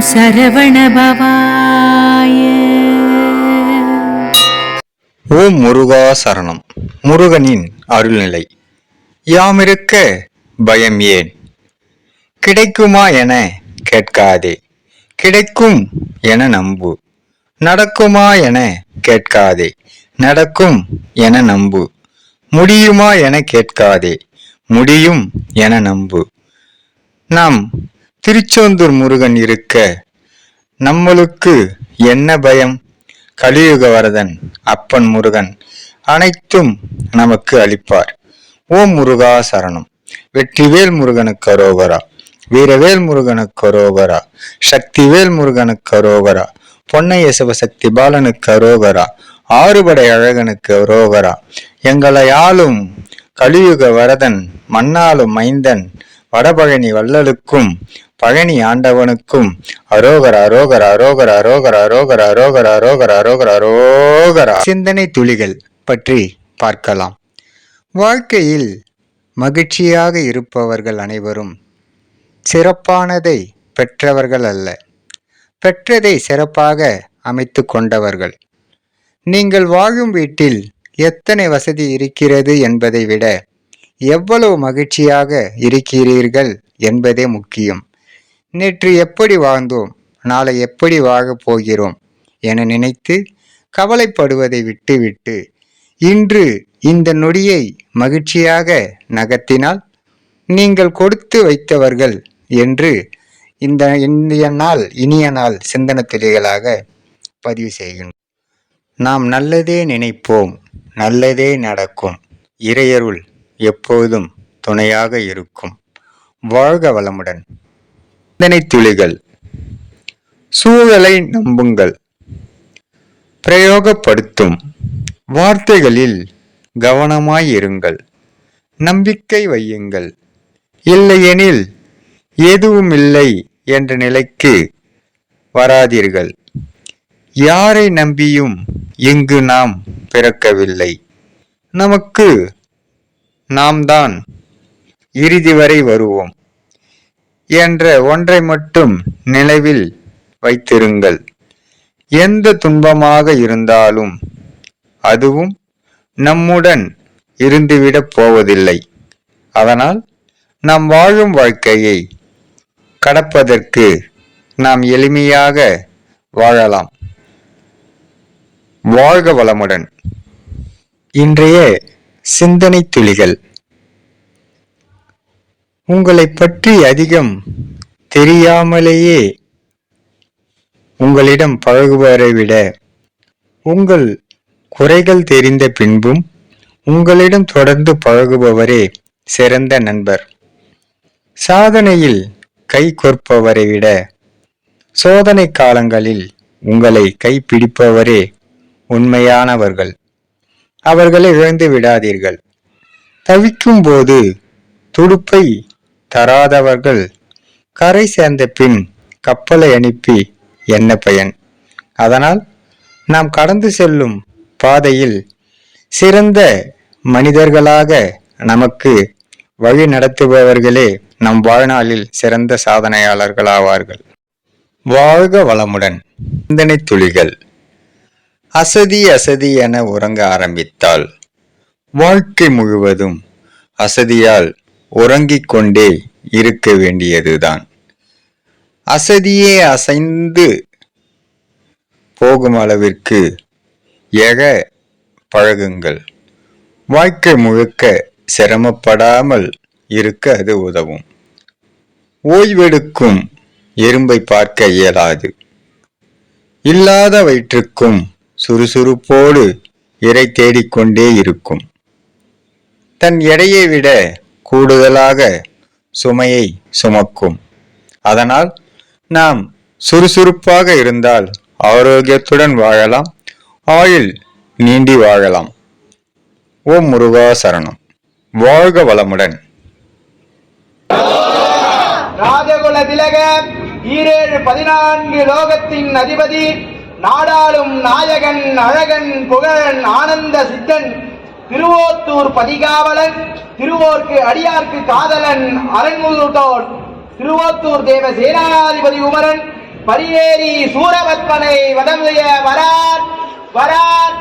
சரவணபவாய ஓம் முருகா சரணம். முருகனின் அருள்நிலை. யாமிருக்க பயம் ஏன்? கிடைக்குமா என கேட்காதே. கிடைக்கும் என நம்பு. நடக்குமா என கேட்காதே. நடக்கும் என நம்பு. முடியுமா என கேட்காதே. முடியும் என நம்பு. நாம் திருச்செந்தூர் முருகன் இருக்க நம்மளுக்கு என்ன பயம்? கலியுக வரதன் அப்பன் முருகன் அனைத்தும் நமக்கு அளிப்பார். ஓம் முருகா சரணம். வெற்றிவேல் முருகனுக்கு அரோகரா. வீரவேல் முருகனுக்கு அரோகரா. சக்திவேல் முருகனுக்கு அரோகரா. பொன்னைய சிவசக்தி பாலனுக்கு அரோகரா. ஆறுபடை அழகனுக்கு அரோகரா. எங்களை ஆளும் கலியுக வரதன் மண்ணாளும் மைந்தன் வடபழனி வள்ளலுக்கும் பழனி ஆண்டவனுக்கும் அரோகர் அரோகர் அரோகர் அரோகர் அரோகர் அரோகர் அரோகர் அரோகர் அரோகர் சிந்தனை துளிகள் பற்றி பார்க்கலாம். வாழ்க்கையில் மகிழ்ச்சியாக இருப்பவர்கள் அனைவரும் சிறப்பானதை பெற்றவர்கள் அல்ல. பெற்றதை சிறப்பாக அமைத்து கொண்டவர்கள். நீங்கள் வாழும் வீட்டில் எத்தனை வசதி இருக்கிறது என்பதை விட எவ்வளவு மகிழ்ச்சியாக இருக்கிறீர்கள் என்பதே முக்கியம். நேற்று எப்படி வாழ்ந்தோம்? நாளை எப்படி வாழப் போகிறோம்? என நினைத்து கவலைப்படுவதை விட்டுவிட்டு இன்று இந்த நொடியை மகிழ்ச்சியாக நகர்த்தினால் நீங்கள் கொடுத்து வைத்தவர்கள் என்று இந்த இந்திய நாள் இனிய நாள் சிந்தன துளிகளாக பதிவு செய்கின்றோம். நாம் நல்லதே நினைப்போம் நல்லதே நடக்கும். இறையருள் எப்போதும் துணையாக இருக்கும். வாழ்க வளமுடன். சிந்தனை துளிகள் சூழலை நம்புங்கள். பிரயோகப்படுத்தும். வார்த்தைகளில் கவனமாயிருங்கள். நம்பிக்கை வையுங்கள். இல்லையெனில் எதுவும் இல்லை என்ற நிலைக்கு வராதீர்கள். யாரை நம்பியும் இங்கு நாம் பிறக்கவில்லை. நமக்கு நாம் தான் இறுதி வரை வருவோம். என்ற ஒன்றை மட்டும் நினைவில் வைத்திருங்கள். எந்த துன்பமாக இருந்தாலும் அதுவும் நம்முடன் இருந்துவிடப் போவதில்லை. அதனால் நாம் வாழும் வாழ்க்கையை கடப்பதற்கு நாம் எளிமையாக வாழலாம். வாழ்க வளமுடன். இன்றைய சிந்தனை துளிகள். உங்களை பற்றி அதிகம் தெரியாமலேயே உங்களிடம் பழகுவரை விட உங்கள் குறைகள் தெரிந்த பின்பும் உங்களிடம் தொடர்ந்து பழகுபவரே சிறந்த நண்பர். சாதனையில் கை கொற்பவரை விட சோதனை காலங்களில் உங்களை கைப்பிடிப்பவரே உண்மையானவர்கள். அவர்களை இழந்து விடாதீர்கள். தவிக்கும் போது துடுப்பை தராதவர்கள் கரை சேர்ந்த பின் கப்பலை அனுப்பி என்ன பயன்? அதனால் நாம் கடந்து செல்லும் பாதையில் சிறந்த மனிதர்களாக நமக்கு வழி நடத்துபவர்களே நம் வாழ்நாளில் சிறந்த சாதனையாளர்களாவார்கள். வாழ்க வளமுடன். சிந்தனை துளிகள். அசதி அசதி என உறங்க ஆரம்பித்தால் வாழ்க்கை முழுவதும் அசதியால் உறங்கிக் கொண்டே இருக்க வேண்டியதுதான். அசதியே அசைந்து போகும் அளவிற்கு எக பழகுங்கள். வாழ்க்கை முழுக்க சிரமப்படாமல் இருக்க அது உதவும். ஓய்வெடுக்கும் எறும்பை பார்க்க இயலாது. இல்லாத வயிற்றுக்கும் சுறுசுறுப்போடு இறை தேடிக்கொண்டே இருக்கும். தன் எடையை விட கூடுதலாக சுமையை சுமக்கும். அதனால் நாம் சுறுசுறுப்பாக இருந்தால் ஆரோக்கியத்துடன் வாழலாம் ஆயுள் நீண்டி வாழலாம். ஓம் முருகா சரணம். வாழ்க வளமுடன். ராஜகுல திலக ஈரேழு பதினான்கு லோகத்தின் அதிபதி நாடாளும் நாயகன் அழகன் புகழன் ஆனந்த சித்தன் திருவோத்தூர் பதிகாவலன் திருவோர்க்கு அடியார்க்கு காதலன் அரண்முதோன் திருவோத்தூர் தேவ சேனாதிபதி உமரன் பரியேறி சூரபத்மனை வடமுய வரார் வரார்.